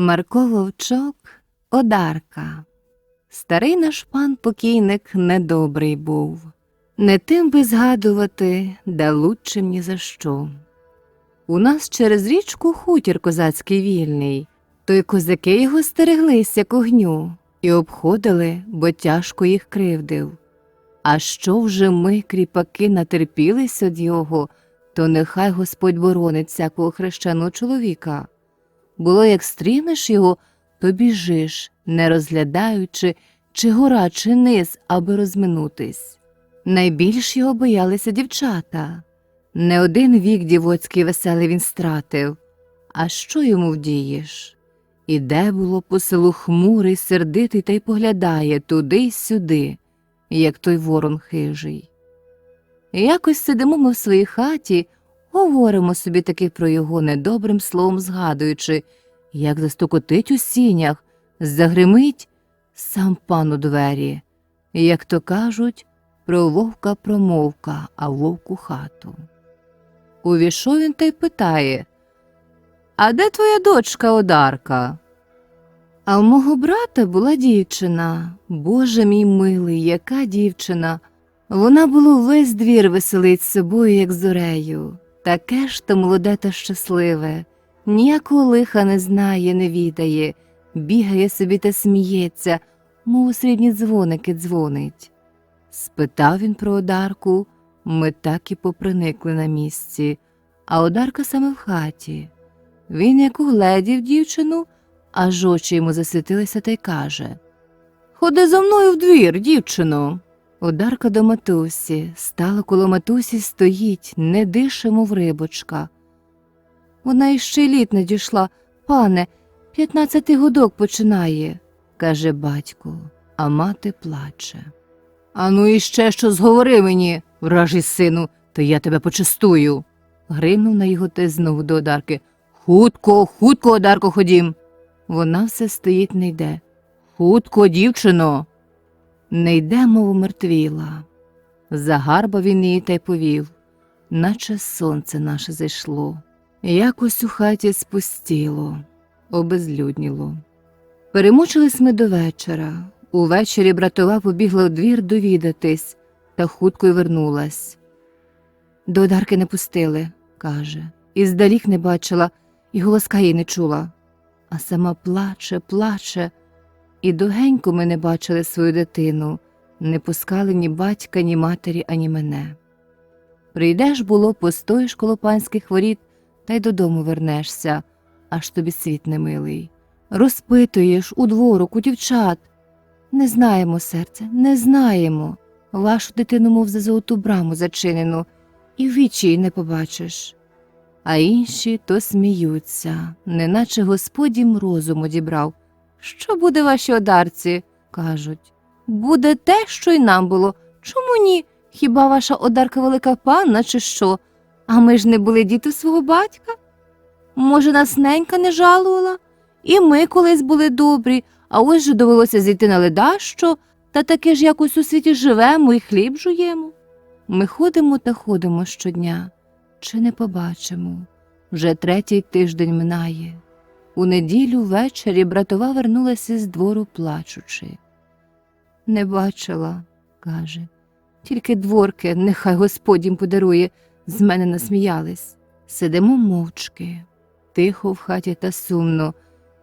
Марко Вовчок Одарка. Старий наш пан покійник недобрий був. Не тим би згадувати, да лучше ні за що. У нас через річку хутір козацький вільний, то й козаки його стереглись, як огню, і обходили, бо тяжко їх кривдив. А що вже ми, кріпаки, натерпілись од його, то нехай Господь боронить всякого хрещеного чоловіка. Було, як стрінеш його, то біжиш, не розглядаючи, чи гора, чи низ, аби розминутись. Найбільш його боялися дівчата. Не один вік дівоцький веселий він стратив. А що йому вдієш? Іде було по селу хмурий, сердитий та й поглядає туди й сюди, як той ворон хижий. Якось сидимо ми в своїй хаті, говоримо собі таки про його недобрим словом згадуючи, як застукотить у сінях, загримить сам пан у двері, як то кажуть, про вовка промовка, а вовку хату. Увійшов він та й питає А де твоя дочка Одарка? А в мого брата була дівчина. Боже мій милий, яка дівчина. Вона було весь двір веселить собою, як зорею. Таке ж то молоде та щасливе, ніякого лиха не знає, не відає, бігає собі та сміється, мов у срібні дзвоники дзвонить. Спитав він про Одарку, ми так і поприникли на місці, а Одарка саме в хаті. Він як угледів дівчину, аж очі йому засвітилися та й каже Ходи за мною в двір, дівчино. Одарка до матусі, стала коло матусі, стоїть, не дише, мов рибочка. Вона іще літ не дійшла, пане, п'ятнадцятий годок починає, каже батько, а мати плаче. Ану, іще що зговори мені, вражий сину, то я тебе почастую. Гримнув на його те знову до Одарки. Хутко, хутко, Одарко, ходім. Вона все стоїть, не йде. Хутко, дівчино. Не йде, мов мертвіла. Загарбав він її та й повів, наче сонце наше зайшло. Якось у хаті спустіло, обезлюдніло. Перемучились ми до вечора. Увечері братова побігла у двір довідатись та хутко й вернулась. До Одарки не пустили, каже, і здалік не бачила, і голоска її не чула. А сама плаче, плаче, і довгенько ми не бачили свою дитину, не пускали ні батька, ні матері, ані мене. Прийдеш, було, постоїш коло панських воріт та й додому вернешся, аж тобі світ немилий. Розпитуєш у дворок, у дівчат. Не знаємо, серце, не знаємо. Вашу дитину, мов за золоту браму зачинену, і вічі її не побачиш. А інші то сміються, неначе Господь їм розум одібрав. Що буде вашій одарці? кажуть. Буде те, що й нам було. Чому ні? Хіба ваша одарка велика панна, чи що? А ми ж не були діти свого батька? Може, нас ненька не жалувала? І ми колись були добрі, а ось же довелося зійти на ледащо, та таки ж якось у світі живемо і хліб жуємо. Ми ходимо та ходимо щодня, чи не побачимо. Вже третій тиждень минає. У неділю ввечері братова вернулася з двору плачучи. Не бачила, каже, тільки дворки, нехай Господь їм подарує, з мене насміялись. Сидимо мовчки, тихо в хаті та сумно,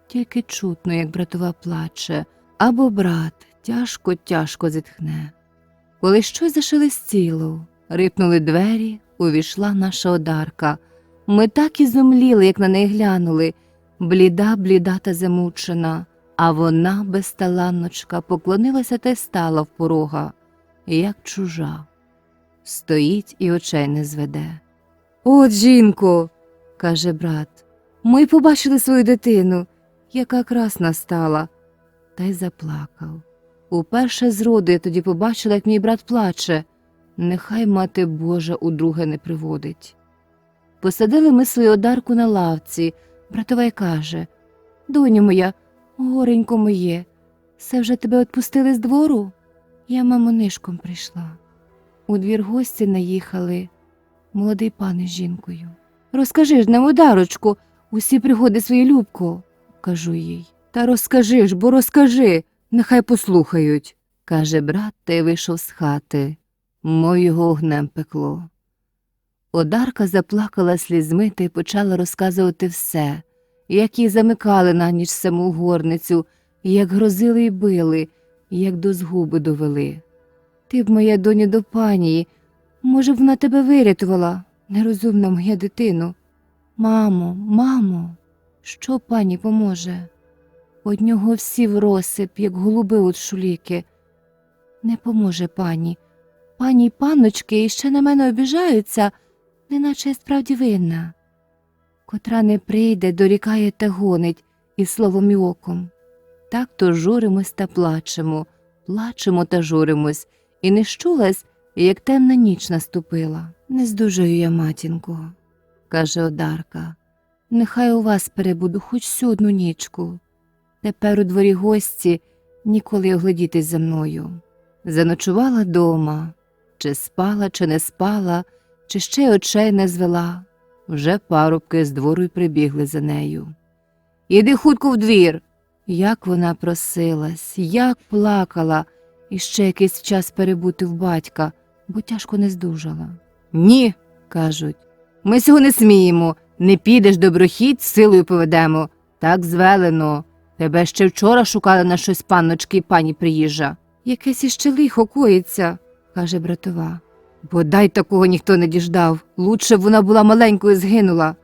тільки чутно, як братова плаче, або брат тяжко, тяжко зітхне. Коли щось зашелестіло, рипнули двері, увійшла наша одарка. Ми так і зумліли, як на неї глянули, бліда, бліда та замучена, а вона, безталанночка, поклонилася та стала в порога, як чужа. Стоїть і очей не зведе. От, жінко, каже брат, ми побачили свою дитину, яка красна стала, та й заплакав. Уперше з роду я тоді побачила, як мій брат плаче. Нехай мати Божа удруге не приводить. Посадили ми свою одарку на лавці. Братова й каже Доню моя, горенько моє, все вже тебе відпустили з двору? Я мамонишком прийшла. У двір гості наїхали, молодий пан із жінкою. Розкажи ж нам, одарочку, усі пригоди свої любко. кажу їй. Та розкажи ж, бо розкажи, нехай послухають, каже брат та й вийшов з хати. Мов його огнем пекло. Одарка заплакала слізьми та й почала розказувати все, як її замикали на ніч саму горницю, як грозили й били, як до згуби довели. Ти б, моя доню, до панії, може б вона тебе вирятувала, нерозумна моя дитино. Мамо, мамо, що пані поможе? Од нього всі в розсип, як голуби от шуліки. Не поможе пані. Пані й панночки іще на мене обіжаються, неначе справді винна. Котра не прийде, дорікає та гонить і словом і оком. Так то журимось та плачемо, плачемо та журимось, і не щулась, як темна ніч наступила. Не здужаю я, матінко, каже Одарка. Нехай у вас перебуду хоч всю одну нічку. Тепер у дворі гості ніколи оглядітись за мною. Заночувала дома, чи спала, чи не спала, чи ще очей не звела. Вже парубки з двору й прибігли за нею. Іди хутко в двір. Як вона просилась, як плакала, і ще якийсь час перебути в батька, бо тяжко не здужала. Ні, кажуть, ми цього не сміємо, не підеш доброхідь, силою поведемо. Так звелено. Тебе ще вчора шукали на щось панночки пані приїжджа. Якесь іще лихо коїться, каже братова. Бодай такого ніхто не діждав. Лучше б вона була маленькою згинула,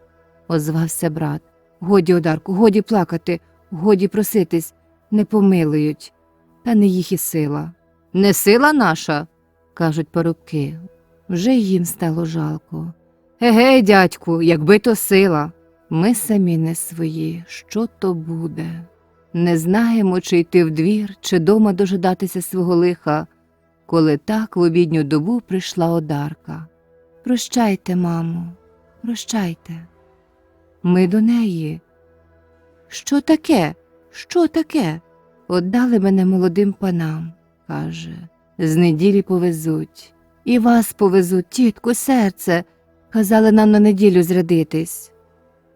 озвався брат. Годі, Одарку, годі плакати, годі проситись, не помилують. Та не їх і сила. Не сила наша, кажуть парубки. Вже їм стало жалко. Егей, дядьку, якби то сила. Ми самі не свої, що то буде. Не знаємо, чи йти в двір, чи дома дожидатися свого лиха, коли так в обідню добу прийшла одарка. Прощайте, мамо, прощайте. Ми до неї. Що таке? Що таке? Отдали мене молодим панам, каже. З неділі повезуть. І вас повезуть, тітку, серце. Казали нам на неділю зрядитись.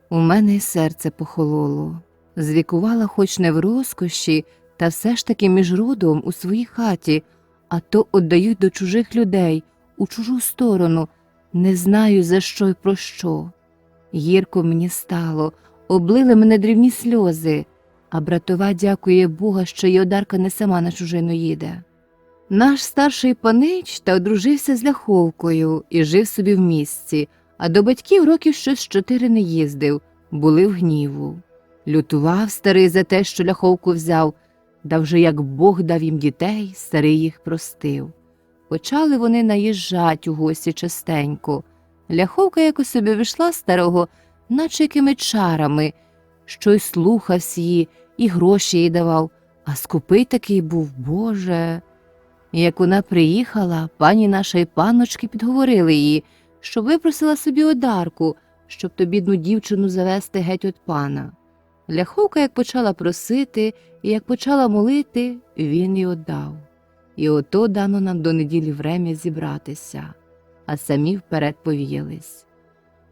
У мене й серце похололо. Звікувала хоч не в розкоші, та все ж таки між родом у своїй хаті, а то отдають до чужих людей, у чужу сторону, не знаю за що й про що. Гірко мені стало, облили мене дрібні сльози, а братова дякує Бога, що й одарка не сама на чужину їде. Наш старший панич та одружився з ляховкою і жив собі в місті, а до батьків років щось чотири не їздив, були в гніву. Лютував старий за те, що ляховку взяв, да вже як Бог дав їм дітей, старий їх простив. Почали вони наїжджать у гості частенько. Ляховка якось собі вийшла старого, наче якими чарами, що й слухався її, і гроші їй давав, а скупий такий був, Боже. Як вона приїхала, пані наша й панночки підговорили її, що випросила собі одарку, щоб то бідну дівчину завести геть від пана. Ляховка, як почала просити і як почала молити, він і отдав. І ото дано нам до неділі врем'я зібратися, а самі вперед повіялись.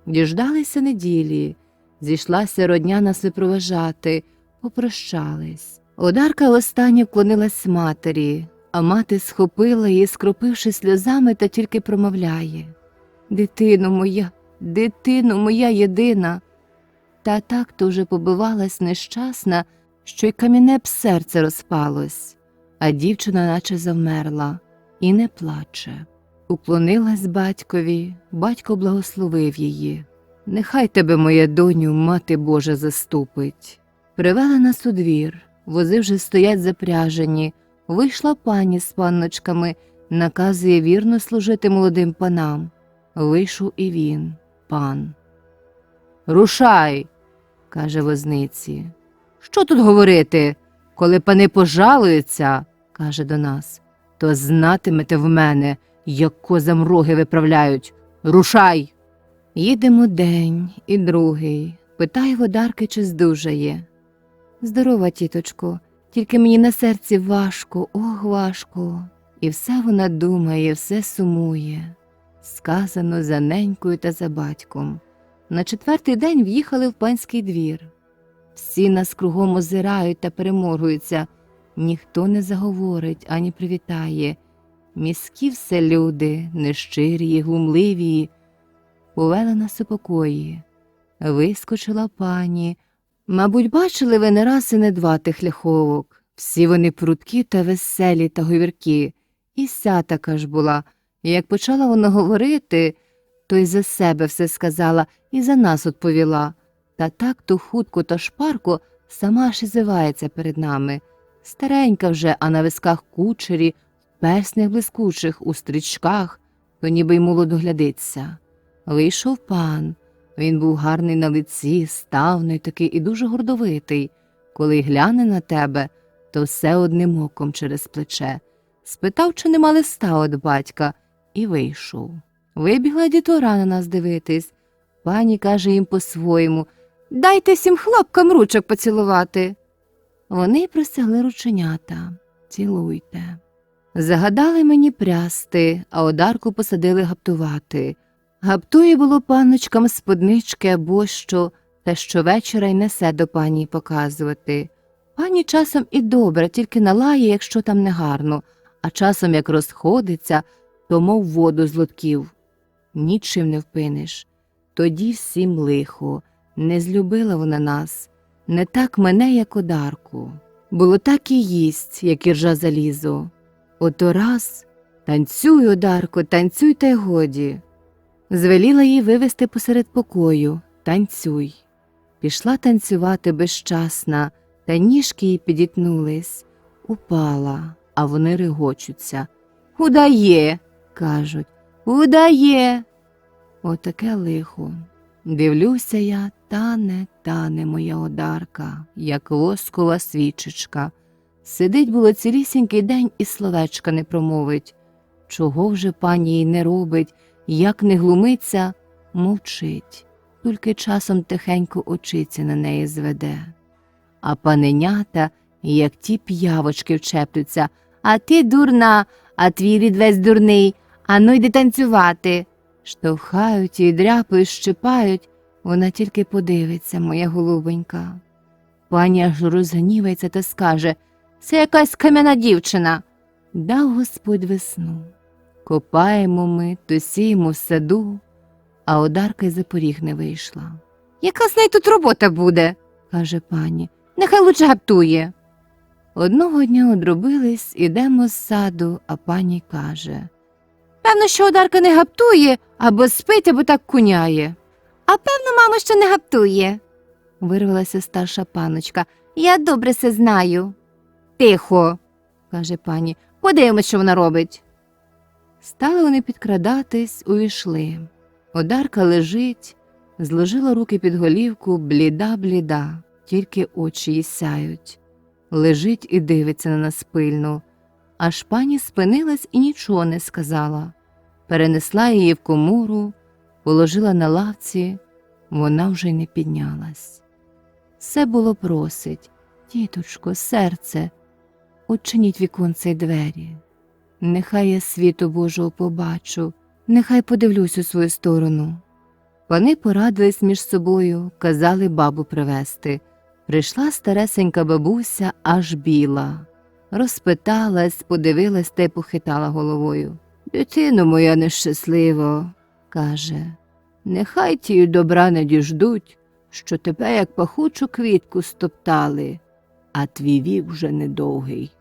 Діждалися неділі, зійшлася родня нас випроважати, попрощались. Одарка останнє вклонилась матері, а мати схопила її, скропивши сльозами, та тільки промовляє Дитино моя, дитино моя єдина. Та так вже побивалась нещасна, що й каміне б серце розпалось, а дівчина наче завмерла і не плаче. Уклонилась батькові, батько благословив її. Нехай тебе, моя доню, мати Божа заступить. Привели нас у двір, вози вже стоять запряжені. Вийшла пані з панночками, наказує вірно служити молодим панам. Вийшов і він, пан. Рушай, каже возниці. Що тут говорити? Коли пани пожалуються, каже до нас, то знатимете в мене, як козам роги виправляють. Рушай. Їдемо день і другий. Питає водарки, чи здужає. Здорова, тіточко, тільки мені на серці важко, ох, важко. І все вона думає, все сумує. Сказано за ненькою та за батьком. На четвертий день в'їхали в панський двір. Всі нас кругом озирають та переморгуються. Ніхто не заговорить ані привітає. Міські все люди, нещирі, й глумливі. Повели нас у покої. Вискочила пані. Мабуть, бачили ви не раз і не два тих ляховок. Всі вони прудкі та веселі та говіркі. І ся така ж була. Як почала вона говорити, то й за себе все сказала і за нас відповіла. Та так то хутко та шпарко сама ж і зивається перед нами. Старенька вже, а на висках кучері, в перснях блискучих, у стрічках, то ніби й молодо глядиться. Вийшов пан. Він був гарний на лиці, ставний такий і дуже гордовитий. Коли гляне на тебе, то все одним оком через плече. Спитав, чи нема листа від батька, і вийшов. Вибігла дітвора на нас дивитись. Пані каже їм по-своєму Дайте всім хлопкам ручок поцілувати. Вони й простягли рученята. Цілуйте. Загадали мені прясти, а одарку посадили гаптувати. Гаптує було панночкам споднички або що, та щовечора й несе до пані показувати. Пані часом і добре, тільки налає, якщо там негарно, а часом як розходиться, то мов воду з лотків. Нічим не впинеш. Тоді всім лихо, не злюбила вона нас, не так мене, як одарку. Було так і їсть, як іржа залізо. Ото раз танцюй, одарко, танцюй та й годі. Звеліла їй вивести посеред покою танцюй. Пішла танцювати безчасна, та ніжки їй підітнулись. Упала, а вони регочуться. Удає, кажуть, удає. Отаке лихо. Дивлюся я, тане, тане моя одарка, як воскова свічечка. Сидить було цілісінький день і словечка не промовить. Чого вже пані їй не робить, як не глумиться, мовчить, тільки часом тихенько очиці на неї зведе. А паненята, як ті п'явочки вчеплються, а ти дурна, а твій рід весь дурний, а ну йди танцювати. Штовхають і дряпають, щипають, вона тільки подивиться, моя голубенька. Пані аж розгнівається та скаже це якась кам'яна дівчина. Дав Господь весну. Копаємо ми, то сіємо в саду, а одарка й за поріг не вийшла. Яка з неї тут робота буде? каже пані. Нехай лучше гаптує. Одного дня одробились, ідемо з саду, а пані каже Певно, що одарка не гаптує, або спить, або так куняє. А певно, мама, що не гаптує, вирвалася старша паночка. Я добре все знаю. Тихо, каже пані, подивимось, що вона робить. Стали вони підкрадатись, увійшли. Одарка лежить, зложила руки під голівку, бліда, бліда, тільки очі їй сяють. Лежить і дивиться на нас пильно. Аж пані спинилась і нічого не сказала. Перенесла її в комору, положила на лавці, вона вже й не піднялась. Все було просить, тіточко, серце, Учиніть віконце й двері. Нехай я світу Божого побачу, нехай подивлюсь у свою сторону. Вони порадились між собою, казали бабу привезти. Прийшла старесенька бабуся аж біла. Розпиталась, подивилась та й похитала головою. Дитино моя нещаслива, каже, нехай ті добра не діждуть, що тебе, як пахучу квітку, стоптали, а твій вік вже недовгий.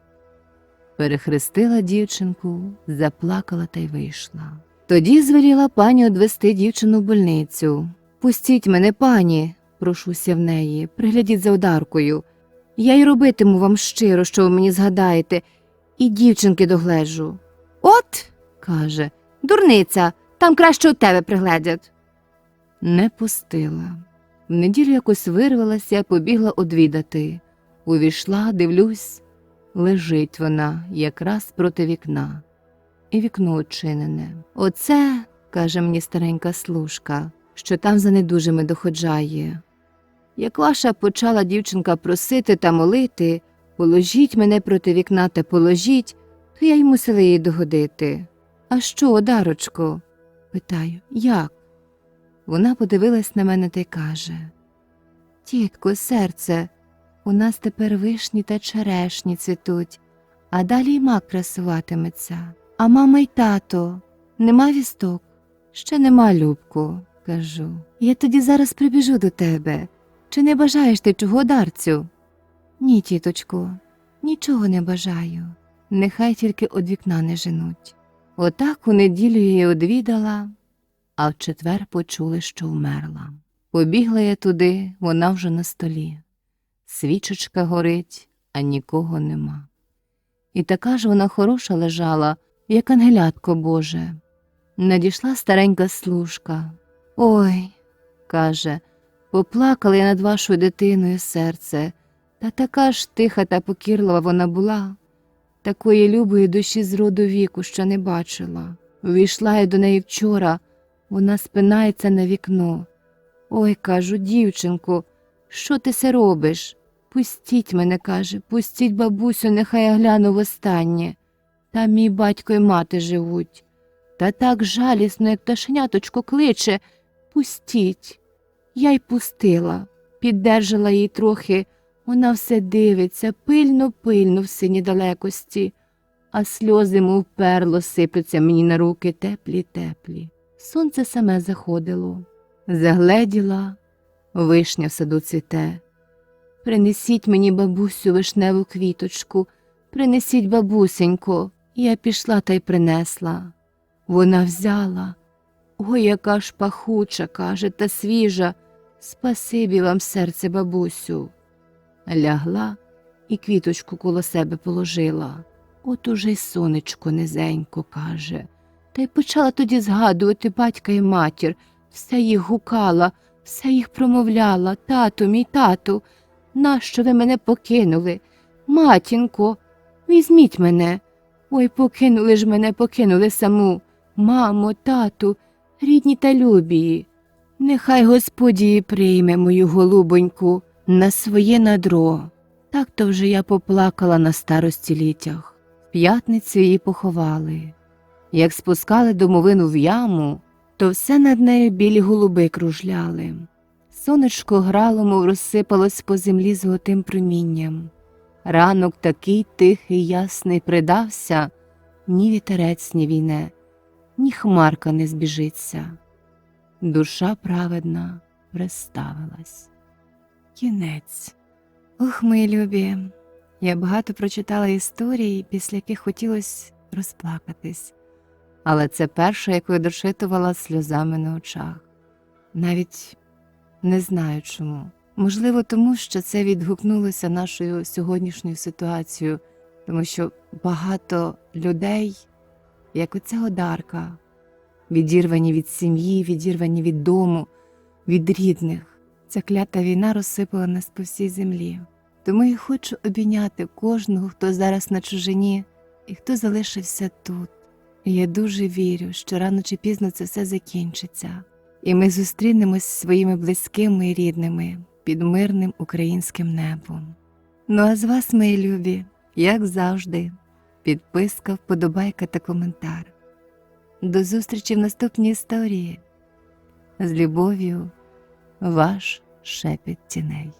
Перехрестила дівчинку, заплакала та й вийшла. Тоді звеліла пані одвести дівчину в больницю. Пустіть мене, пані, прошуся в неї, приглядіть за одаркою. Я й робитиму вам щиро, що ви мені згадаєте, і дівчинки доглежу. От, каже, дурниця, там краще у тебе пригледять. Не пустила. В неділю якось вирвалася, побігла одвідати. Увійшла, дивлюсь, лежить вона якраз проти вікна, і вікно очинене. Оце, каже мені старенька служка, що там за недужими доходжає. Як ваша почала дівчинка просити та молити, положіть мене проти вікна та положіть, то я й мусила їй догодити. А що, одарочко? питаю, як? Вона подивилась на мене та й каже Тітко, серце, у нас тепер вишні та черешні цвітуть, а далі й мак красуватиметься. А мама й тато, нема вісток? Ще нема, Любку, кажу. Я тоді зараз прибіжу до тебе. Чи не бажаєш ти чого дарцю? Ні, тіточко, нічого не бажаю. Нехай тільки од вікна не женуть. Отак у неділю її одвідала, а в четвер почули, що вмерла. Побігла я туди, вона вже на столі. Свічечка горить, а нікого нема. І така ж вона хороша лежала, як ангелятко Боже. Надійшла старенька служка. Ой, каже, поплакала я над вашою дитиною серце, та така ж тиха та покірлива вона була, такої любої душі з роду віку ще не бачила. Увійшла я до неї вчора, вона спинається на вікно. Ой, кажу, дівчинко, що ти се робиш? Пустіть мене, каже, пустіть бабусю, нехай я гляну востаннє. Там мій батько і мати живуть. Та так жалісно, як пташеняточко кличе. Пустіть. Я й пустила, піддержала її трохи. Вона все дивиться, пильно, пильно в сині далекості, а сльози, мов перло, сиплються мені на руки теплі, теплі. Сонце саме заходило. Загледіла, вишня в саду цвіте. Принесіть мені, бабусю, вишневу квіточку, принесіть, бабусенько. Я пішла та й принесла. Вона взяла. Ой, яка ж пахуча, каже, та свіжа. Спасибі вам, серце, бабусю. Лягла і квіточку коло себе положила. От уже й сонечко низенько каже. Та й почала тоді згадувати батька і матір, все їх гукала, все їх промовляла, тату, мій тату, нащо ви мене покинули? Матінко, візьміть мене. Ой, покинули ж мене, покинули саму. Мамо, тату, рідні та любії. Нехай Господь прийме мою голубоньку на своє надро. Так то вже я поплакала на старості літях. В п'ятницю її поховали. Як спускали домовину в яму, то все над нею білі голуби кружляли. Сонечко грало, мов розсипалось по землі золотим промінням. Ранок такий тихий, ясний придався, ні вітерець не війне, ні хмарка не збіжиться. Душа праведна приставилась. Кінець. Ох, мої любі, я багато прочитала історій, після яких хотілося розплакатись, але це перша, яку я дочитувала сльозами на очах. Навіть не знаю чому. Можливо, тому що це відгукнулося нашою сьогоднішньою ситуацією, тому що багато людей, як оця одарка, відірвані від сім'ї, відірвані від дому, від рідних. Ця клята війна розсипала нас по всій землі. Тому я хочу обійняти кожного, хто зараз на чужині і хто залишився тут. І я дуже вірю, що рано чи пізно це все закінчиться, і ми зустрінемось зі своїми близькими і рідними під мирним українським небом. Ну а з вас, мої любі, як завжди, підписка, вподобайка та коментар. До зустрічі в наступній історії. З любов'ю, ваш шепіт тіней.